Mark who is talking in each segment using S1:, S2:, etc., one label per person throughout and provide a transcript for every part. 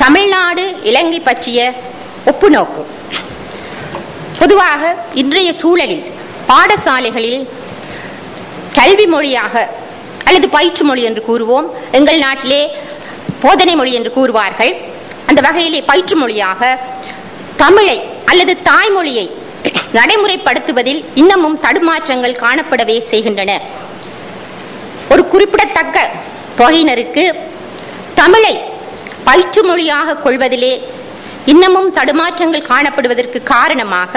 S1: தமிழ்நாடு இலங்கை பற்றிய ஒப்புநோக்கு பொதுவாக இன்றைய சூழலில் பாடசாலைகளில் கல்வி மொழியாக அல்லது பயிற்று மொழி என்று கூறுவோம். எங்கள் நாட்டிலே போதனை மொழி என்று கூறுவார்கள். அந்த வகையிலே பயிற்று மொழியாக தமிழை அல்லது தாய்மொழியை நடைமுறைப்படுத்துவதில் இன்னமும் தடுமாற்றங்கள் காணப்படவே செய்கின்றன. ஒரு குறிப்பிடத்தக்க தொகையினருக்கு தமிழை பயிற்று மொழியாக கொள்வதிலே இன்னமும் தடுமாற்றங்கள் காணப்படுவதற்கு காரணமாக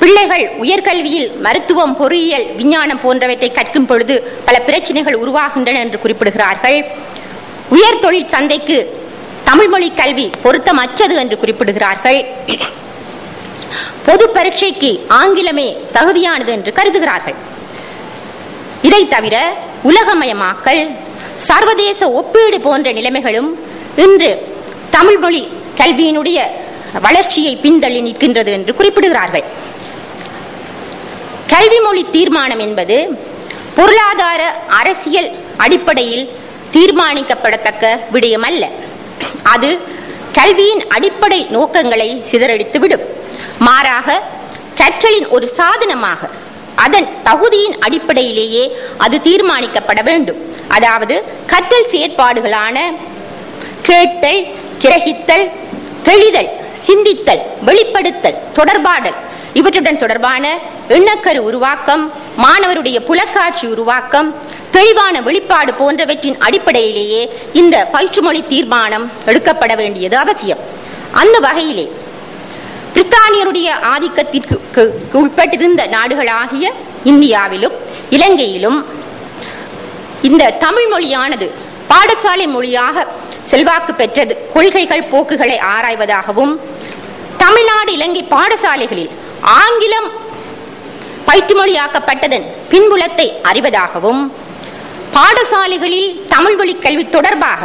S1: பிள்ளைகள் உயர்கல்வியில் மருத்துவம் பொறியியல் விஞ்ஞானம் போன்றவற்றை கற்கும் பொழுது பல பிரச்சனைகள் உருவாகின்றன என்று குறிப்பிடுகிறார்கள். உயர் தொழில் சந்தைக்கு தமிழ் மொழி கல்வி பொருத்தமற்றது என்று குறிப்பிடுகிறார்கள். பொது பரீட்சைக்கு ஆங்கிலமே தகுதியானது என்று கருதுகிறார்கள். இதை தவிர உலகமயமாக்கல் சர்வதேச ஒப்பீடு போன்ற நிலைமைகளும் இன்று தமிழ் மொழி கல்வியினுடைய வளர்ச்சியை பின்தள்ளி நிற்கின்றது என்று குறிப்பிடுகிறார்கள். கல்வி மொழி தீர்மானம் என்பது பொருளாதார அரசியல் அடிப்படையில் தீர்மானிக்கப்படத்தக்க விடயம் அல்ல அது கல்வியின் அடிப்படை நோக்கங்களை சிதறடித்துவிடும். மாறாக கற்றலின் ஒரு சாதனமாக அதன் தகுதியின் அடிப்படையிலேயே அது தீர்மானிக்கப்பட வேண்டும். அதாவது கற்றல் செயற்பாடுகளான கேட்டல் கிரகித்தல் தெளிதல் சிந்தித்தல் வெளிப்படுத்தல் தொடர்பாடல். இவற்றுடன் தொடர்பான எண்ணக்கரு உருவாக்கம் மாணவருடைய புலக்காட்சி உருவாக்கம் தெளிவான வெளிப்பாடு போன்றவற்றின் அடிப்படையிலேயே இந்த பயிற்றுமொழி தீர்மானம் எடுக்கப்பட வேண்டியது அவசியம். அந்த வகையிலே பிரித்தானியருடைய ஆதிக்கத்திற்கு உட்பட்டிருந்த நாடுகளாகிய இந்தியாவிலும் இலங்கையிலும் இந்த தமிழ் மொழியானது பாடசாலை மொழியாக செல்வாக்கு பெற்றது கொள்கைகள் போக்குகளை ஆராய்வதாகவும் தமிழ்நாடு இலங்கை பாடசாலைகளில் ஆங்கிலம் பயிற்றுமொழியாக்கப்பட்டதன் பின்புலத்தை அறிவதாகவும் பாடசாலைகளில் தமிழ் மொழி கல்வி தொடர்பாக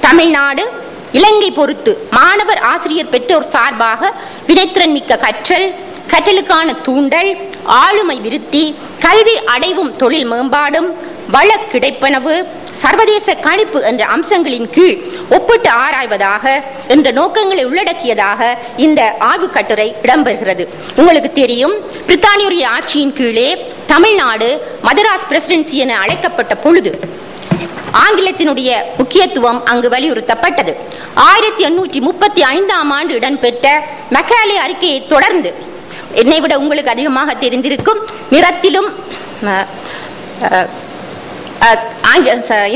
S1: தமிழ்நாடு இலங்கை பொறுத்து மாணவர் ஆசிரியர் பெற்றோர் சார்பாக வினைத்திறன் மிக்க கற்றல் கற்றலுக்கான தூண்டல் ஆளுமை விருத்தி கல்வி அடைவும் தொழில் மேம்பாடும் வள கிடைப்பனவு சர்வதேச கணிப்பு என்ற அம்சங்களின் கீழ் ஒப்பிட்டு ஆராய்வதாக என்ற நோக்கங்களை உள்ளடக்கியதாக இந்த ஆய்வு கட்டுரை இடம்பெறுகிறது. உங்களுக்கு தெரியும் பிரித்தானியுடைய ஆட்சியின் கீழே தமிழ்நாடு மதராஸ் பிரசிடென்சி என அழைக்கப்பட்ட பொழுது ஆங்கிலத்தினுடைய முக்கியத்துவம் அங்கு வலியுறுத்தப்பட்டது. ஆயிரத்தி எண்ணூற்றி முப்பத்தி ஐந்தாம் ஆண்டு இடம்பெற்ற மெக்காலே அறிக்கையை தொடர்ந்து என்னை விட உங்களுக்கு அதிகமாக தெரிந்திருக்கும் நிறத்திலும்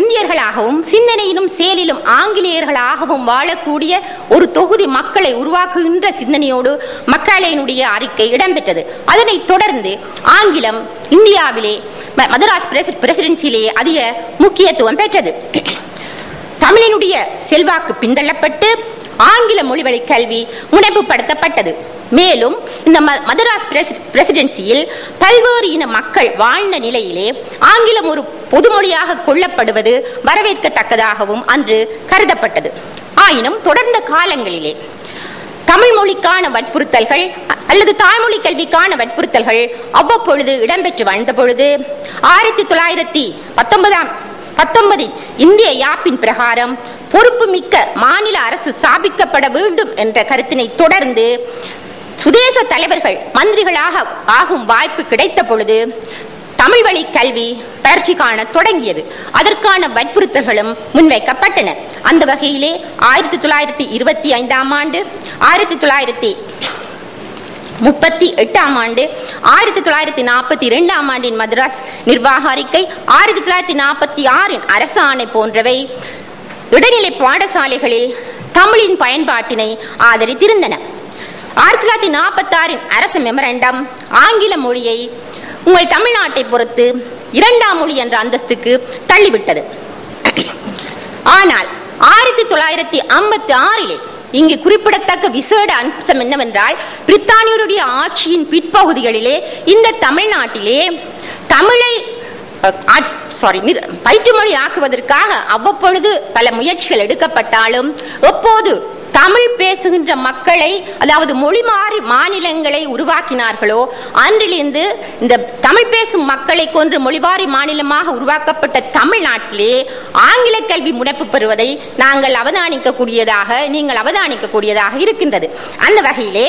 S1: இந்தியர்களாகவும் சிந்தனையிலும் செயலிலும் ஆங்கிலேயர்களாகவும் வாழக்கூடிய ஒரு தொகுதி மக்களை உருவாக்குகின்ற சிந்தனையோடு மக்காலேனுடைய அறிக்கை இடம்பெற்றது. அதனைத் தொடர்ந்து ஆங்கிலம் இந்தியாவிலே மதராஸ் பிரசிடென்சியிலேயே அதிக முக்கியத்துவம் பெற்றது. தமிழினுடைய செல்வாக்கு பின்தள்ளப்பட்டு ஆங்கில மொழிவழி கல்வி முனைப்புப்படுத்தப்பட்டது. மேலும் இந்த மதராஸ் பிரசிடென்சியில் பல்வேறு இன மக்கள் வாழ்ந்த நிலையிலே ஆங்கிலம் ஒரு பொதுமொழியாக கொள்ளப்படுவது வரவேற்கத்தக்கதாகவும் அன்று கருதப்பட்டது. ஆயினும் தொடர்ந்த காலங்களிலே தமிழ் மொழிக்கான வற்புறுத்தல்கள் அல்லது தாய்மொழி கல்விக்கான வற்புறுத்தல்கள் அவ்வப்பொழுது இடம்பெற்று வாழ்ந்த பொழுது ஆயிரத்தி தொள்ளாயிரத்தி பத்தொன்பதாம் பத்தொன்பதில் இந்திய யாப்பின் பிரகாரம் பொறுப்பு மிக்க மாநில அரசு ஸ்தாபிக்கப்பட வேண்டும் என்ற கருத்தினை தொடர்ந்து சுதேச தலைவர்கள் மந்திரிகளாக ஆகும் வாய்ப்பு கிடைத்த பொழுது தமிழ் வழி கல்வி பயிற்சி காண தொடங்கியது. அதற்கான வற்புறுத்தல்களும் முன்வைக்கப்பட்டன. அந்த வகையிலே ஆயிரத்தி தொள்ளாயிரத்தி இருபத்தி ஐந்தாம் ஆண்டு ஆயிரத்தி தொள்ளாயிரத்தி முப்பத்தி எட்டாம் ஆண்டு ஆயிரத்தி தொள்ளாயிரத்தி நாற்பத்தி இரண்டாம் ஆண்டின் மதராஸ் நிர்வாக அறிக்கை ஆயிரத்தி தொள்ளாயிரத்தி நாற்பத்தி ஆறின் அரசாணை போன்றவை இடைநிலை பாடசாலைகளில் தமிழின் பயன்பாட்டினை ஆதரித்திருந்தன. ஆயிரத்தி தொள்ளாயிரத்தி நாற்பத்தி ஆறின் அரசு மெமரண்டம் ஆங்கில மொழியை உங்கள் தமிழ்நாட்டை பொறுத்து இரண்டாம் மொழி என்ற அந்தஸ்துக்கு தள்ளிவிட்டது. ஆனால் ஆயிரத்தி தொள்ளாயிரத்தி ஐம்பத்தி ஆறிலே இங்கு குறிப்பிடத்தக்க விசேட அம்சம் என்னவென்றால் பிரித்தானியருடைய ஆட்சியின் பிற்பகுதிகளிலே இந்த தமிழ்நாட்டிலே தமிழை சாரி பயிற்று மொழி ஆக்குவதற்காக அவ்வப்பொழுது பல முயற்சிகள் எடுக்கப்பட்டாலும் எப்போது தமிழ் பேசுகின்ற மக்களை அதாவது மொழி மாறி மாநிலங்களை உருவாக்கினார்களோ அன்றிலிருந்து இந்த தமிழ் பேசும் மக்களை கொன்று மொழிவாரி மாநிலமாக உருவாக்கப்பட்ட தமிழ்நாட்டிலே ஆங்கில கல்வி முனைப்பு பெறுவதை நாங்கள் அவதானிக்கக்கூடியதாக நீங்கள் அவதானிக்கக்கூடியதாக இருக்கின்றது. அந்த வகையிலே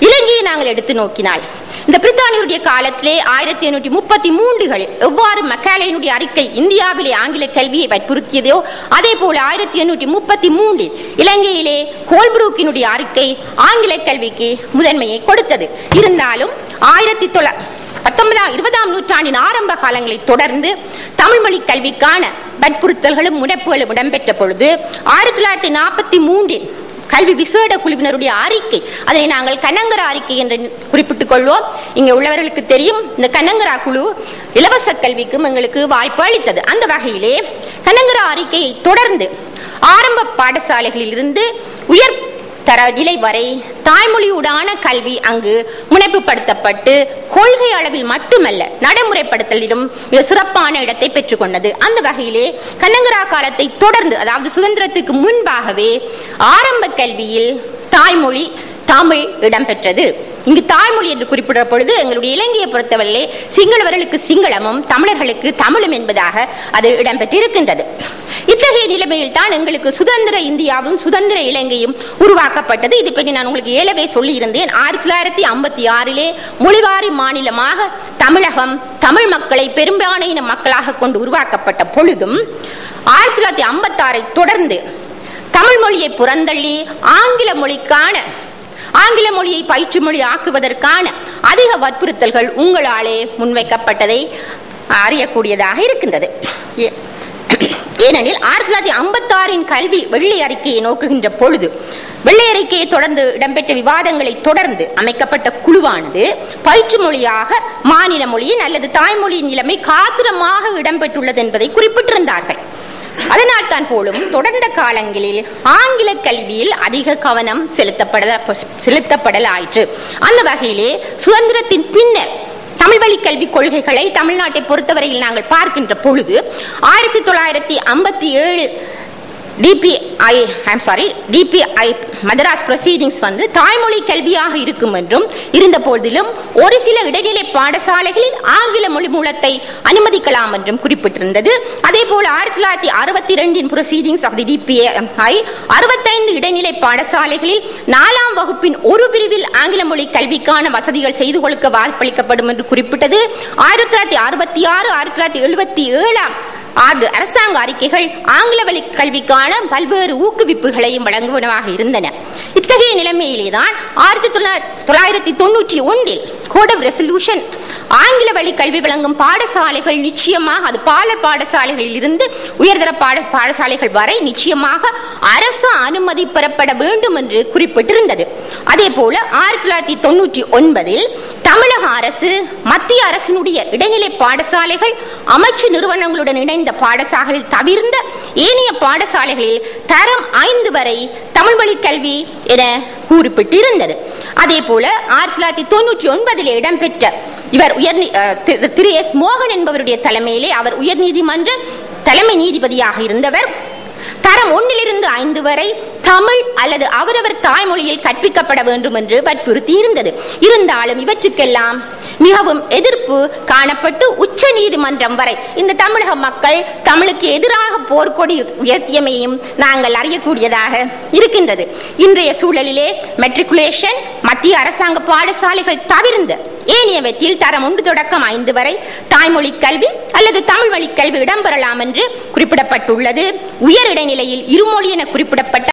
S1: இலங்கையை நாங்கள் எடுத்து நோக்கினால் இந்த பிரித்தானியருடைய காலத்திலே ஆயிரத்தி எண்ணூற்றி முப்பத்தி மூன்றுகளில் எவ்வாறு மெக்காலேனுடைய அறிக்கை இந்தியாவிலே ஆங்கில கல்வியை வற்புறுத்தியதோ அதே போல ஆயிரத்தி எண்ணூற்றி முப்பத்தி மூன்றில் இலங்கையிலே கோல்புரூக்கினுடைய அறிக்கை ஆங்கில கல்விக்கு முதன்மையை கொடுத்தது. இருந்தாலும் ஆயிரத்தி தொள்ள பத்தொன்பதாம் இருபதாம் நூற்றாண்டின் ஆரம்ப காலங்களை தொடர்ந்து தமிழ் மொழி கல்விக்கான வற்புறுத்தல்களும் முனைப்புகளும் இடம்பெற்ற பொழுது ஆயிரத்தி தொள்ளாயிரத்தி நாற்பத்தி மூன்றில் கல்வி விசேட குழுவினருடைய அறிக்கை. அதை நாங்கள் கனங்கரா அறிக்கை என்று குறிப்பிட்டுக் கொள்வோம். இங்கே உள்ளவர்களுக்கு தெரியும் இந்த கனங்கரா குழு இலவச கல்விக்கும் எங்களுக்கு வாய்ப்பு அளித்தது. அந்த வகையிலே கனங்கரா அறிக்கையை தொடர்ந்து ஆரம்ப பாடசாலைகளில் இருந்து உயர் தர நிலை வரை தாய்மொழியுடான கல்வி அங்கு முனைப்புப்படுத்தப்பட்டு கொள்கை அளவில் மட்டுமல்ல நடைமுறைப்படுத்தலிலும் மிக சிறப்பான இடத்தை பெற்றுக்கொண்டது. அந்த வகையிலே கண்ணங்கரா காலத்தை தொடர்ந்து அதாவது சுதந்திரத்துக்கு முன்பாகவே ஆரம்ப கல்வியில் தாய்மொழி தமிழ் இடம்பெற்றது. இங்கு தாய்மொழி என்று குறிப்பிடுற பொழுது எங்களுடைய இலங்கையை பொறுத்தவரையிலே சிங்களவர்களுக்கு சிங்களமும் தமிழர்களுக்கு தமிழும் என்பதாக அது இடம்பெற்றிருக்கின்றது. இத்தகைய நிலைமையில் தான் எங்களுக்கு சுதந்திர இந்தியாவும் சுதந்திர இலங்கையும் உருவாக்கப்பட்டது. இது பற்றி நான் உங்களுக்கு ஏழவே சொல்லியிருந்தேன். ஆயிரத்தி தொள்ளாயிரத்தி ஐம்பத்தி ஆறிலே மொழிவாரி மாநிலமாக தமிழகம் தமிழ் மக்களை பெரும்பாலான மக்களாக கொண்டு உருவாக்கப்பட்ட பொழுதும் ஆயிரத்தி தொள்ளாயிரத்தி ஐம்பத்தி ஆறை தொடர்ந்து தமிழ் மொழியை புறந்தள்ளி ஆங்கில மொழிக்கான ஆங்கில மொழியை பயிற்று மொழி ஆக்குவதற்கான அதிக வற்புறுத்தல்கள் உங்களாலே முன்வைக்கப்பட்டதை அறியக்கூடியதாக இருக்கின்றது. ஏனெனில் ஆயிரத்தி தொள்ளாயிரத்தி ஐம்பத்தி ஆறின் கல்வி வெள்ளை அறிக்கையை நோக்குகின்ற பொழுது வெள்ளை அறிக்கையை தொடர்ந்து இடம்பெற்ற விவாதங்களை தொடர்ந்து அமைக்கப்பட்ட குழுவானது பயிற்று மொழியாக மாநில மொழியின் அல்லது தாய்மொழியின் நிலைமை காத்திரமாக இடம்பெற்றுள்ளது என்பதை குறிப்பிட்டிருந்தார்கள். அதனால் தான் போலும் தொடர்ந்த காலங்களில் ஆங்கில கல்வியில் அதிக கவனம் செலுத்தப்பட செலுத்தப்படலாயிற்று. அந்த வகையிலே சுதந்திரத்தின் பின்னர் தமிழ் வழி கல்விக் கொள்கைகளை தமிழ்நாட்டை பொறுத்தவரையில் நாங்கள் பார்க்கின்ற பொழுது ஆயிரத்தி தொள்ளாயிரத்தி ஐம்பத்தி ஏழு DPI I'm sorry DPI Madras proceedings வந்து தாய்மொழி கல்வியாக இருக்கும் என்றும் இருந்த போதிலும் ஒரு சில இடைநிலை பாடசாலைகளில் ஆங்கில மொழி மூலத்தை அனுமதிக்கலாம் என்றும் குறிப்பிட்டிருந்தது. அதே போல் ஆயிரத்தி தொள்ளாயிரத்தி அறுபத்தி ரெண்டின் ப்ரொசீடிங்ஸ் ஆஃப் தி டிபிஐ அறுபத்தைந்து இடைநிலை பாடசாலைகளில் நாலாம் வகுப்பின் ஒரு பிரிவில் ஆங்கில மொழி கல்விக்கான வசதிகள் செய்து கொடுக்க வாய்ப்பளிக்கப்படும் என்று குறிப்பிட்டது. ஆயிரத்தி தொள்ளாயிரத்தி அறுபத்தி ஆறு ஆயிரத்தி தொள்ளாயிரத்தி எழுபத்தி ஏழாம் ஆண்டு அரசாங்க அறிக்கைகள் ஆங்கில வழி கல்விக்கான பல்வேறு ஊக்குவிப்புகளையும் வழங்குவனவாக இருந்தன. இத்தகைய நிலைமையிலே தான் ஆயிரத்தி தொள்ளாயிரத்தி தொண்ணூற்றி ஒன்றில் கோட் ஆஃப் ரெசல்யூஷன் ஆங்கில வழி கல்வி வழங்கும் பாடசாலைகள் நிச்சயமாக அது பாலர் பாடசாலைகளில் இருந்து உயர்தர பாட பாடசாலைகள் வரை நிச்சயமாக அரசு அனுமதி பெறப்பட வேண்டும் என்று குறிப்பிட்டிருந்தது. அதே போல ஆயிரத்தி தொள்ளாயிரத்தி தொண்ணூற்றி ஒன்பதில் தமிழக அரசு மத்திய அரசினுடைய இடைநிலை பாடசாலைகள் அமைச்சு நிறுவனங்களுடன் இணைந்த பாடசாலைகள் தவிர்ந்த ஏனைய பாடசாலைகளில் தரம் ஐந்து வரை தமிழ் வழி கல்வி என குறிப்பிட்டிருந்தது. அதே போல ஆயிரத்தி தொள்ளாயிரத்தி தொண்ணூற்றி ஒன்பதில் இடம்பெற்ற இவர் உயர் திரு எஸ் மோகன் என்பவருடைய தலைமையிலே அவர் உயர் நீதிமன்ற தலைமை நீதிபதியாக இருந்தவர். தரம் ஒன்றிலிருந்து ஐந்து வரை தமிழ் அல்லது அவரவர் தாய்மொழியில் கற்பிக்கப்பட வேண்டும் என்று வற்புறுத்தி இருந்தது இருந்தாலும் இவற்றுக்கெல்லாம் மிகவும் எதிர்ப்பு காணப்பட்டு உச்ச நீதிமன்றம் வரை இந்த தமிழக மக்கள் தமிழுக்கு எதிராக போர்க்கொடி உயர்த்தியமையும் நாங்கள் அறியக்கூடியதாக இருக்கின்றது. இன்றைய சூழலிலே மெட்ரிகுலேஷன் மத்திய அரசாங்க பாடசாலைகள் தவிர்ந்த ஏனியவற்றில் தரம் ஒன்று தொடக்கம் ஐந்து வரை தாய்மொழி கல்வி அல்லது தமிழ் வழி கல்வி இடம்பெறலாம் என்று குறிப்பிடப்பட்டுள்ளது. உயர் இடைநிலையில் இருமொழி என குறிப்பிடப்பட்ட